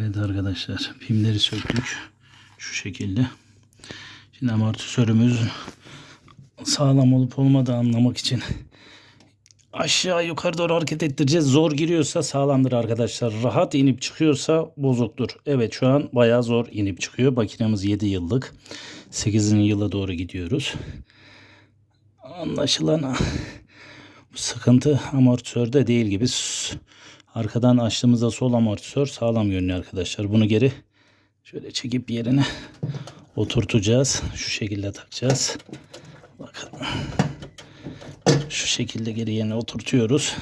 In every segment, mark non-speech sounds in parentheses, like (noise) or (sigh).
Evet arkadaşlar pimleri söktük. Şu şekilde. Şimdi amortisörümüz sağlam olup olmadığı anlamak için aşağı yukarı doğru hareket ettireceğiz. Zor giriyorsa sağlamdır arkadaşlar. Rahat inip çıkıyorsa bozuktur. Evet şu an bayağı zor inip çıkıyor. Makinemiz 7 yıllık. 8. yıla doğru gidiyoruz. Anlaşılan sıkıntı amortisörde değil gibi. Arkadan açtığımızda sol amortisör sağlam görünüyor arkadaşlar. Bunu geri şöyle çekip yerine oturtacağız. Şu şekilde takacağız. Bakın. Şu şekilde geri yerine oturtuyoruz.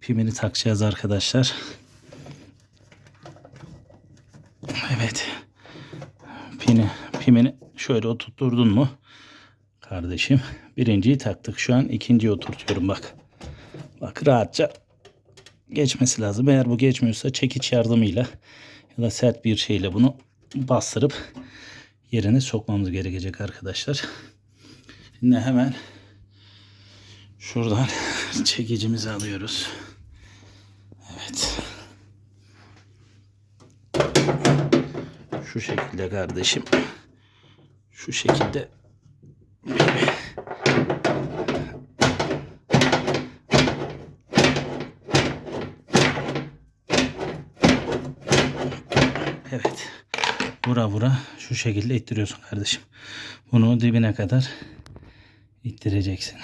Pimini takacağız arkadaşlar. Evet. Pini, pimini şöyle oturtturdun mu? Kardeşim. Birinciyi taktık. Şu an ikinciyi oturtuyorum bak. Bak rahatça geçmesi lazım. Eğer bu geçmiyorsa çekiç yardımıyla ya da sert bir şeyle bunu bastırıp yerine sokmamız gerekecek arkadaşlar. Şimdi hemen şuradan (laughs) çekicimizi alıyoruz. Evet. Şu şekilde kardeşim. Şu şekilde Evet. Vura vura şu şekilde ittiriyorsun kardeşim. Bunu dibine kadar ittireceksin.